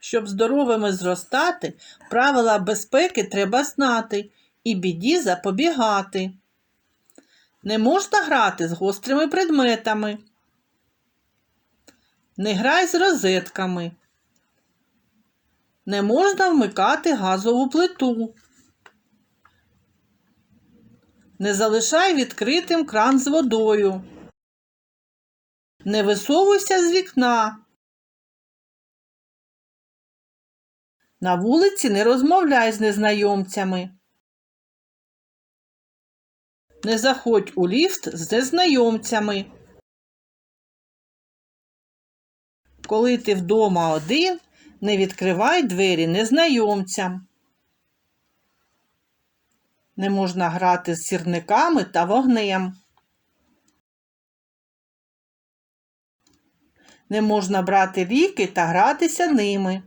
Щоб здоровими зростати, правила безпеки треба знати і біді запобігати. Не можна грати з гострими предметами. Не грай з розетками. Не можна вмикати газову плиту. Не залишай відкритим кран з водою. Не висовуйся з вікна. На вулиці не розмовляй з незнайомцями. Не заходь у ліфт з незнайомцями. Коли ти вдома один, не відкривай двері незнайомцям. Не можна грати з сірниками та вогнем. Не можна брати ліки та гратися ними.